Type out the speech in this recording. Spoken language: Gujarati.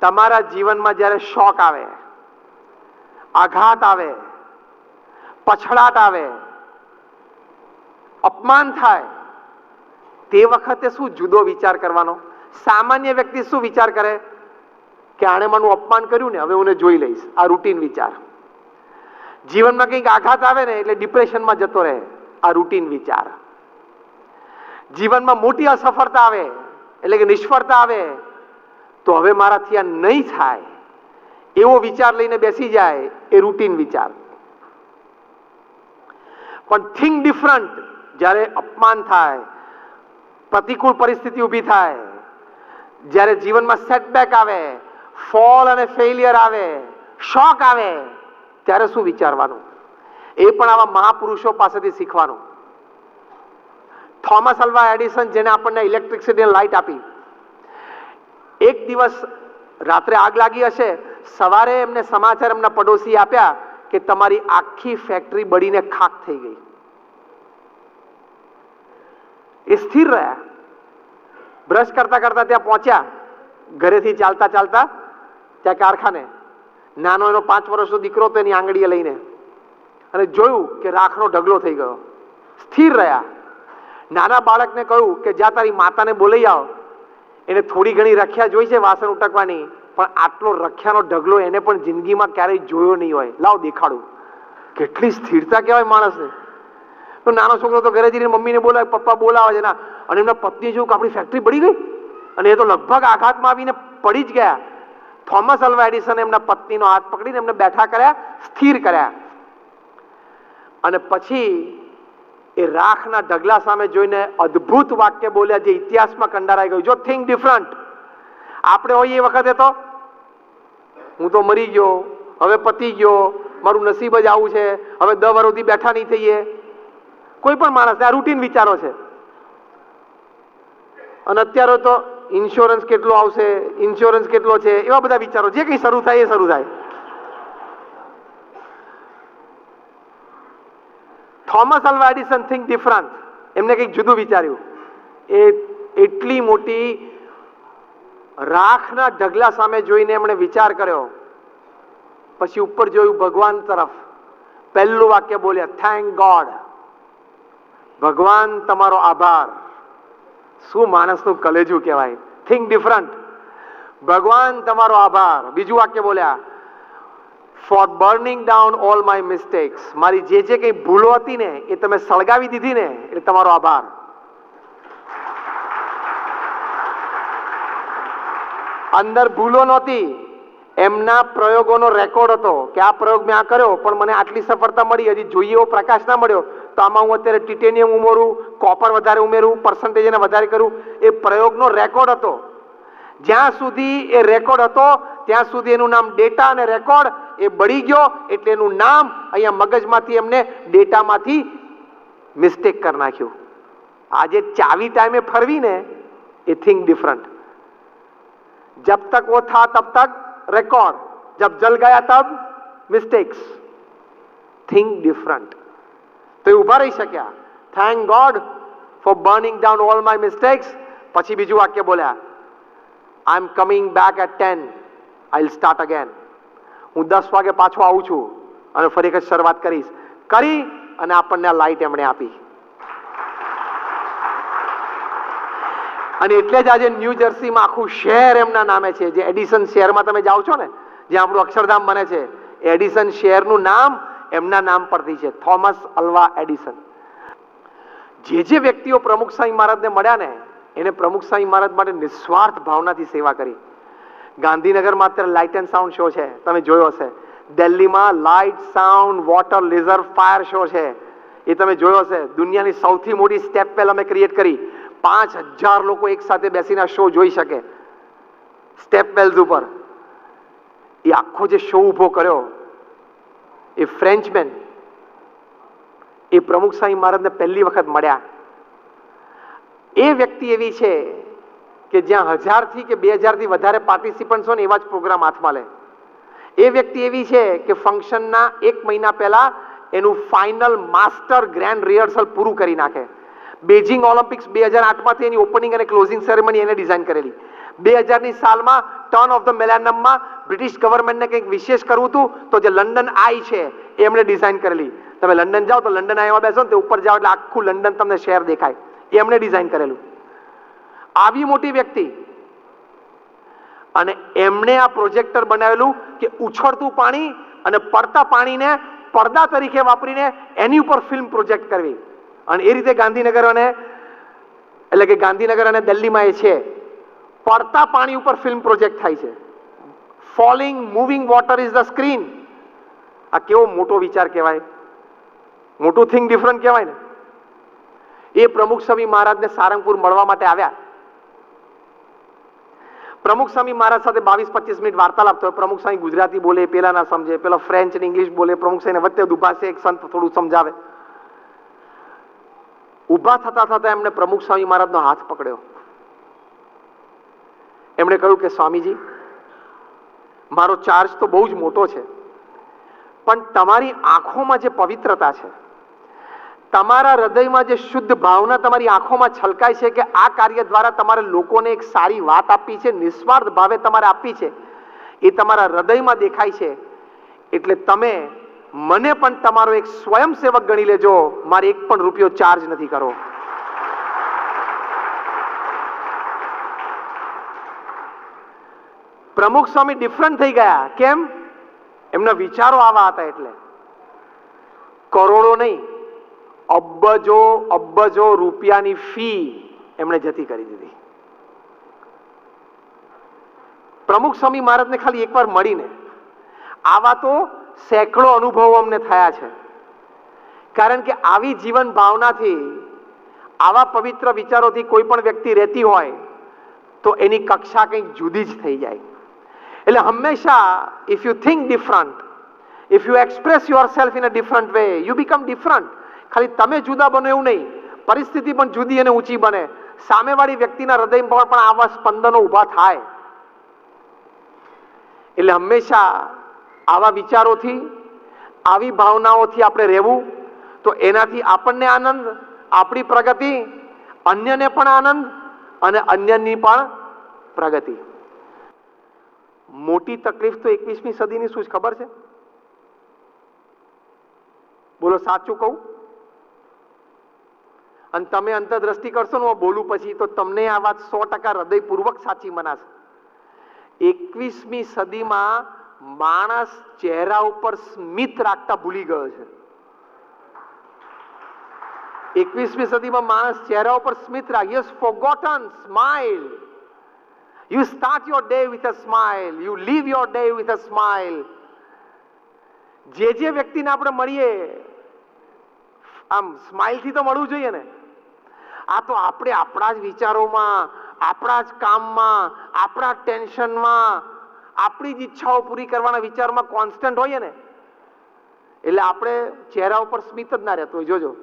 તમારા જીવનમાં જ્યારે શોક આવે, આઘાત આવે, પછડાટ આવે, અપમાન થાય, તે વખતે શું જુદો વિચાર કરવાનો? સામાન્ય વ્યક્તિ શું વિચાર કરે? કે આણે મારું અપમાન કર્યું ને, હવે હું જોઈ લઈશ. આ રૂટીન વિચાર. જીવનમાં કંઈક આઘાત આવે ને, એટલે ડિપ્રેશનમાં જતો રહે. આ રૂટીન વિચાર. જીવનમાં મોટી અસફળતા આવે, એટલે કે નિષ્ફળતા આવે તો હવે મારાથી આ નહીં થાય. એવો વિચાર લઈને બેસી જાય, એ રૂટીન વિચાર. પણ થિંક ડિફરન્ટ જ્યારે અપમાન થાય, પ્રતિકૂળ પરિસ્થિતિ ઊભી થાય, જ્યારે જીવનમાં સેટબેક આવે ફોલ અને ફેલિયર આવે શોક આવે, ત્યારે શું વિચારવાનું? એ પણ આવા મહાપુરુષો પાસેથી શીખવાનું. થોમસ અલ્વા એડિસન જેને આપણને ઇલેક્ટ્રિસિટી લાઇટ આપી એક દિવસ રાત્રે આગ લાગી હશે, સવારે એમને સમાચાર એમના પડોશી આપ્યા કે તમારી આખી ફેક્ટરી બળીને ખાક થઈ ગઈ. એ સ્થિર રહ્યા. બ્રશ કરતા કરતા ત્યાં પહોંચ્યા. ઘરેથી ચાલતા ચાલતા ત્યાં કારખાને. નાનો એનો પાંચ વર્ષનો દીકરો તો એની આંગળીએ લઈને. અને જોયું કે રાખનો ઢગલો થઈ ગયો. સ્થિર રહ્યા. નાના બાળકને કહ્યું કે જ્યાં તારી માતાને બોલાઈ આવ. એને થોડી ઘણી રખ્યા જોઈ છે વાસણ ઉટકવાની, પણ આટલો રખ્યાનો ઢગલો એને પણ જિંદગીમાં ક્યારેય જોયો નહીં હોય. લાવ દેખાડું. કેટલી સ્થિરતા કહેવાય માણસને. તો નાનો છોકરો તો ઘરે જઈને મમ્મીને બોલાવે, પપ્પા બોલાવે છે ના, અને એમના પત્ની જોયું કે આપણી ફેક્ટરી પડી ગઈ? અને એ તો લગભગ આઘાતમાં આવીને પડી જ ગયા. થોમસ અલ્વા એડિસને એમના પત્નીનો હાથ પકડીને એમને બેઠા કર્યા, સ્થિર કર્યા. અને પછી એ રાખના ઢગલા સામે જોઈને અદ્ભુત વાક્ય બોલ્યા જે ઇતિહાસમાં કંડારાઈ ગયું. જો થિંક ડિફરન્ટ. આપણે હોઈએ એ વખતે તો હું તો મરી ગયો, હવે પતી ગયો, મારું નસીબ જ આવું છે, હવે દ વર્ષથી બેઠા નહીં થઈએ. કોઈ પણ માણસ આ રૂટીન વિચારો છે. અને અત્યારે તો ઇન્સ્યોરન્સ કેટલો આવશે ઇન્સ્યોરન્સ કેટલો છે, એવા બધા વિચારો. જે કંઈ શરૂ થાય એ શરૂ થાય. Thomas Alva Edison think different એમને કંઈક જુદું વિચાર્યું. એ એટલી મોટી રાખના ઢગલા સામે જોઈને એમણે વિચાર કર્યો. પછી ઉપર જોયું ભગવાન તરફ. પહેલું વાક્ય બોલ્યા થેન્ક ગોડ ભગવાન તમારો આભાર. શું માણસનું કલેજું કહેવાય? થિંક ડિફરન્ટ ભગવાન તમારો આભાર. બીજું વાક્ય બોલ્યા for burning down all my mistakes મારી જે જે કંઈ ભૂલો હતી ને, એ તમે સળગાવી દીધી ને, એટલે તમારો આભાર. અંદર ભૂલો નહોતી. એમના પ્રયોગોનો રેકોર્ડ હતો કે આ પ્રયોગ મેં આ કર્યો, પણ મને આટલી સફળતા મળી, હજી જોઈએ એવો પ્રકાશ ના મળ્યો. તો આમાં હું અત્યારે ટિટેનિયમ ઉમેરું કોપર વધારે ઉમેરું પર્સન્ટેજ એને વધારે કરું. એ પ્રયોગનો રેકોર્ડ હતો. જ્યાં સુધી એ રેકોર્ડ હતો, ત્યાં સુધી એનું નામ ડેટા અને રેકોર્ડ એ બળી ગયો એટલે એનું નામ અહીંયા મગજમાંથી એમને ડેટામાંથી મિસ્ટેક કરી નાખ્યું. આજે ચાવી ટાઈમે ફરવીને એ થિંક ડિફરન્ટ જબ તક વો થા તબ તક રેકોર્ડ જબ જલ ગયા તબ મિસ્ટેક્સ થિંક ડિફરન્ટ તો એ ઊભા રહી શક્યા. Thank God for burning down all my mistakes પછી બીજું વાક્ય બોલ્યા I am coming back at ten I will start again હું દસ વાગે પાછો આવું છું અને ફરી એક શરૂઆત કરીશ. કરી અને આપણને આ લાઈટ એમણે આપી. અને એટલે જ આજે ન્યૂ જર્સીમાં આખું શહેર એમના નામે છે. જે એડિસન શહેરમાં તમે જાઓ છો ને જ્યાં આપણું અક્ષરધામ બને છે એડિસન શહેરનું નામ એમના નામ પરથી છે. Thomas Alva Edison. જે જે વ્યક્તિઓ પ્રમુખ સાંઈ મહારાજને મળ્યા ને, એને પ્રમુખ સાંઈ મહારાજ માટે નિસ્વાર્થ ભાવનાથી સેવા કરી. ગાંધીનગરમાં માત્ર લાઇટ એન્ડ સાઉન્ડ શો છે. તમે જોયો હશે. દિલ્હીમાં light sound water laser fire show છે. એ તમે જોયો હશે. દુનિયાની સૌથી મોટી સ્ટેપ વેલ અમે ક્રિએટ કરી. પાંચ હજાર લોકો એક સાથે બેસીને શો જોઈ શકે. સ્ટેપ વેલ્સ ઉપર. એ આખો જે શો ઊભો કર્યો, એ ફ્રેન્ચમેન એ પ્રમુખ સાહેબ મહારાજને પહેલી વખત મળ્યા. એ વ્યક્તિ એવી છે કે જ્યાં હજારથી કે બે હજારથી વધારે પાર્ટિસિપન્ટ્સ હોય ને એવા જ પ્રોગ્રામ હાથમાં લે. એ વ્યક્તિ એવી છે કે ફંક્શનના એક મહિના પહેલા એનું ફાઇનલ માસ્ટર ગ્રેન્ડ રિહર્સલ પૂરું કરી નાખે. બેજિંગ ઓલિમ્પિક્સ બે હજાર આઠમાંથી એની ઓપનિંગ અને ક્લોઝિંગ સેરેમની એને ડિઝાઇન કરેલી. બે હજારની સાલમાં ટર્ન ઓફ ધ મેલાનમમાં બ્રિટિશ ગવર્મેન્ટને કંઈક વિશેષ કરવું હતું, તો જે લંડન આઈ છે એમણે ડિઝાઇન કરેલી. તમે લંડન જાઓ તો લંડન આઈમાં બેસો ને તે ઉપર જાઓ એટલે આખું લંડન તમને શહેર દેખાય. એ એમણે ડિઝાઇન કરેલું. આવી મોટી વ્યક્તિ. અને એમણે આ પ્રોજેક્ટર બનાવેલું કે ઉછળતું પાણી અને પડતા પાણીને પડદા તરીકે વાપરીને એની ઉપર ફિલ્મ પ્રોજેક્ટ કરવી. અને એ રીતે ગાંધીનગર અને એટલે કે ગાંધીનગર અને દિલ્હીમાં એ છે. પડતા પાણી ઉપર ફિલ્મ પ્રોજેક્ટ થાય છે. Falling, moving water is the screen. આ કેવો મોટો વિચાર કહેવાય. મોટું થિંગ ડિફરન્ટ કહેવાય ને. એ પ્રમુખ સ્વામી મહારાજને સારંગપુર મળવા માટે આવ્યા. પ્રમુખ સ્વામી મહારાજ સાથે બાવીસ, પચીસ મિનિટ વાર્તાલાપ થયો. પ્રમુખ સ્વામી ગુજરાતી બોલે, પેલા ના સમજે, પેલો ફ્રેન્ચ ને ઇંગ્લિશ બોલે. પ્રમુખ સ્વામીને વચ્ચે દુભાશે એક સંત થોડું સમજાવે. ઊભા થતા થતા એમણે પ્રમુખ સ્વામી મહારાજનો હાથ પકડ્યો. એમણે કહ્યું કે, સ્વામીજી, મારો ચાર્જ તો બહુ જ મોટો છે. પણ તમારી આંખોમાં જે પવિત્રતા છે તમારા હૃદયમાં જે શુદ્ધ ભાવના તમારી આંખોમાં છલકાય છે કે આ કાર્ય દ્વારા તમારે લોકોને એક સારી વાત આપી છે, નિસ્વાર્થ ભાવે તમારે આપી છે, એ તમારા હૃદયમાં દેખાય છે. એટલે તમે મને પણ તમારો એક સ્વયંસેવક ગણી લેજો. મારે એક પણ રૂપિયો ચાર્જ નથી કરો. પ્રમુખ સ્વામી ડિફરન્ટ થઈ ગયા. કેમ? એમના વિચારો આવા હતા એટલે. કરોડો નહીં. અબજો અબજો રૂપિયાની ફી એમણે જતી કરી દીધી. પ્રમુખ સ્વામી મહારાજને ખાલી એકવાર મળીને આવા તો સેંકડો અનુભવો અમને થયા છે. કારણ કે આવી જીવન ભાવનાથી, આવા પવિત્ર વિચારોથી કોઈ પણ વ્યક્તિ રહેતી હોય, તો એની કક્ષા કંઈક જુદી જ થઈ જાય. એટલે હંમેશા if you think different if you express yourself in a different way you become different ખાલી તમે જુદા બનો એવું નહીં. પરિસ્થિતિ પણ જુદી અને ઊંચી બને. સામેવાળી વ્યક્તિના હૃદયમાં પણ આવા સ્પંદનો ઊભા થાય. એટલે હંમેશા આવા વિચારોથી, આવી ભાવનાઓથી આપણે રહેવું. તો એનાથી આપણને આનંદ, આપણી પ્રગતિ, અન્યને પણ આનંદ અને અન્યની પણ પ્રગતિ. મોટી તકલીફ તો એકવીસમી સદીની શું ખબર છે? બોલો, સાચું કહું? અને તમે અંતરદ્રષ્ટિ કરશો ને બોલું પછી, તો તમને આ વાત સો ટકા હૃદયપૂર્વક સાચી મનાશે. એકવીસમી સદીમાં માણસ ચહેરા ઉપર સ્મિત રાખતા ભૂલી ગયો છે. એકવીસમી સદીમાં માણસ ચહેરા ઉપર સ્મિત રાખ. You forgotten smile you start your day with a smile you leave your day with a smile જે જે વ્યક્તિને આપણે મળીએ આમ સ્માઇલથી તો મળવું જોઈએ ને. આ તો આપણે આપણા જ વિચારોમાં, આપણા જ કામમાં, આપણા ટેન્શનમાં, આપણી જ ઈચ્છાઓ પૂરી કરવાના વિચારમાં કોન્સ્ટન્ટ હોઈએ ને. એટલે આપણે ચહેરા ઉપર સ્મિત જ ના રહેતું હોય. જોજો.